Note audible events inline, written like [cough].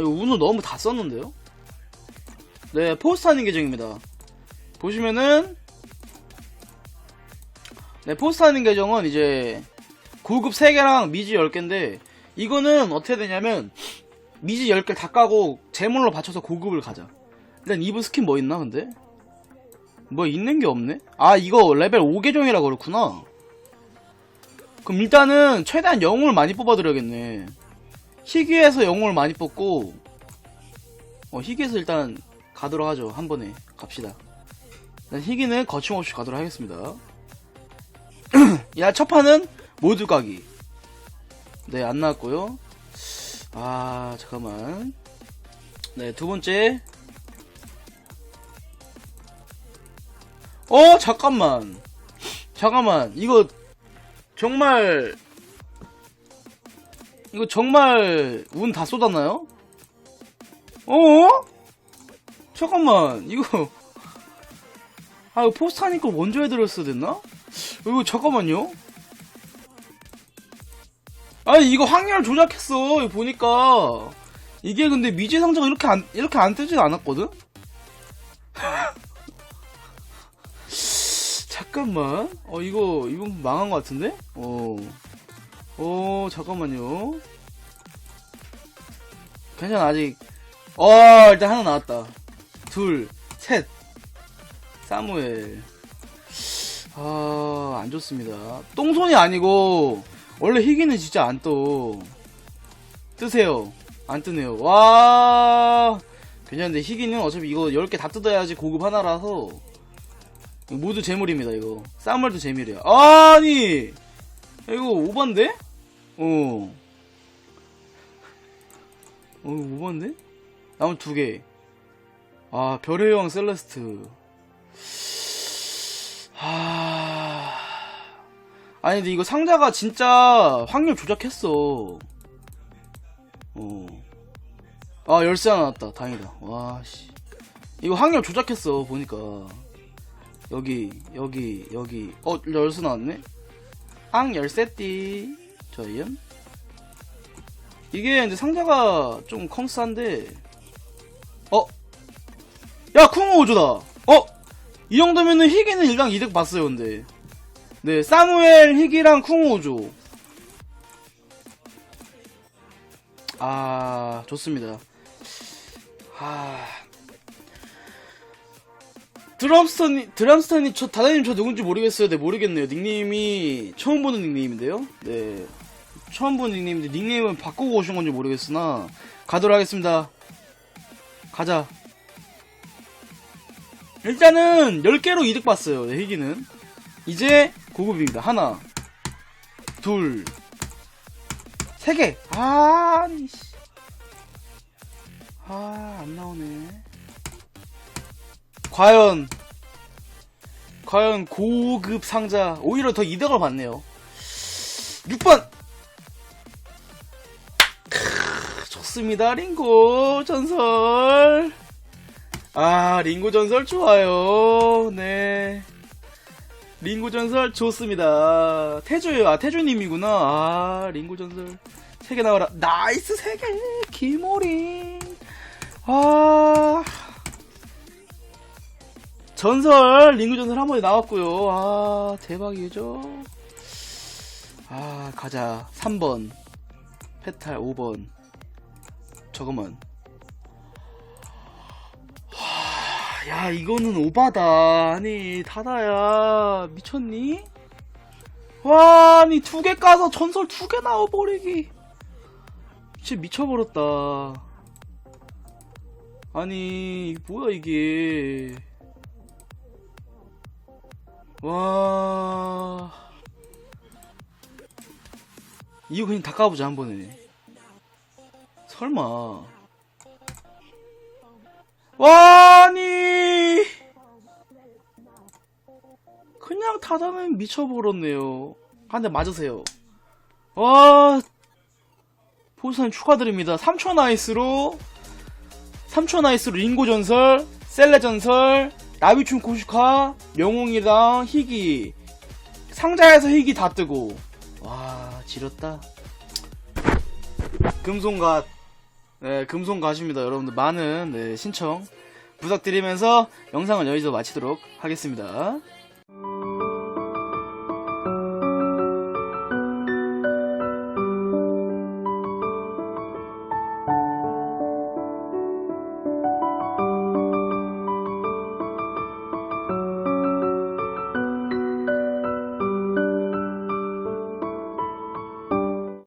아, 이거 운을 너무 다 썼는데요? 네, 포스타님 계정입니다. 보시면은, 네, 포스타님 계정은 이제, 고급 3개랑 미지 10개인데, 이거는 어떻게 되냐면, 미지 10개 다 까고, 재물로 받쳐서 고급을 가자. 일단 이분 스킨 뭐 있나, 근데? 뭐 있는 게 없네? 아, 이거 레벨 5 계정이라 그렇구나. 그럼 일단은, 최대한 영웅을 많이 뽑아드려야겠네. 희귀에서 영웅을 많이 뽑고 어, 희귀에서 일단 가도록 하죠. 한 번에 갑시다. 희귀는 거침없이 가도록 하겠습니다. [clears throat] 야 첫 판은 모두 가기. 네 안 나왔고요. 아 잠깐만. 네 두 번째. 어 잠깐만. 잠깐만. 이거 정말 이거 정말 운 다 쏟았나요? 어? 잠깐만 이거 아 이거 포스타니까 먼저 해드렸어야 됐나? 이거 잠깐만요 아니 이거 확률 조작했어 이거 보니까 이게 근데 미지 상자가 이렇게 안 이렇게 안 뜨진 않았거든? [laughs] 잠깐만 어 이거 이거 망한 것 같은데? 어 오, 잠깐만요. 괜찮아, 아직. 어, 일단 하나 나왔다. 둘, 셋. 사무엘. 아, 안 좋습니다. 똥손이 아니고, 원래 희귀는 진짜 안 떠. 뜨세요. 안 뜨네요. 와, 괜찮은데, 희귀는 어차피 이거 10개 다 뜯어야지 고급 하나라서, 모두 재물입니다, 이거. 사무엘도 재물이야. 아니! 이거 오반데? 어. 어, 오반데? 나무 두 개. 아, 별의 여왕 셀레스트. 하... 아니, 근데 이거 상자가 진짜 확률 조작했어. 어. 아, 열쇠 하나 나왔다. 다행이다. 와, 씨. 이거 확률 조작했어, 보니까. 여기, 여기, 여기. 어, 열쇠 나왔네? 앙 열쇠띠 저희연 이게 근데 상자가 좀 컹스한데 어? 야 쿵우오조다. 어? 이 정도면은 희귀는 일당 이득 봤어요 근데. 네 사무엘 희귀랑 쿵우오조. 아 좋습니다. 아 드럼스턴, 드럼스턴이 저, 다다님 저 누군지 모르겠어요. 네, 모르겠네요. 닉네임이 처음 보는 닉네임인데요. 네. 처음 보는 닉네임인데, 닉네임은 바꾸고 오신 건지 모르겠으나, 가도록 하겠습니다. 가자. 일단은, 10개로 이득 봤어요. 네, 희기는. 이제, 고급입니다. 하나, 둘, 세 개. 아, 아니, 씨. 아, 안 나오네. 과연 과연 고급 상자 오히려 더 이득을 받네요. 6번! 크, 좋습니다 링고 전설. 아 링고 전설 좋아요. 네. 링고 전설 좋습니다. 태주요 아 태주님이구나. 아 링고 전설 3개 나와라. 나이스 3개 기모링 아 전설 링그 전설 한 번에 나왔고요. 아 대박이죠. 아 가자 3번 페탈 5번 저거만. 하, 야 이거는 오바다. 아니 다다야 미쳤니? 와 아니 두 개 까서 전설 두 개 나와버리기. 진짜 미쳐버렸다. 아니 뭐야 이게. 와. 이거 그냥 다 까보자, 한 번에. 설마. 와, 아니. 그냥 타다는 미쳐버렸네요. 한 대 맞으세요. 와. 포스는 축하드립니다. 3초 나이스로, 3초 나이스로 링고 전설, 셀레 전설, 나비춘 고슈카, 영웅이랑 희귀 상자에서 희귀 다 뜨고 와 지렸다 금손갓 네, 금손 가십니다. 여러분들 많은 네, 신청 부탁드리면서 영상을 여기서 마치도록 하겠습니다.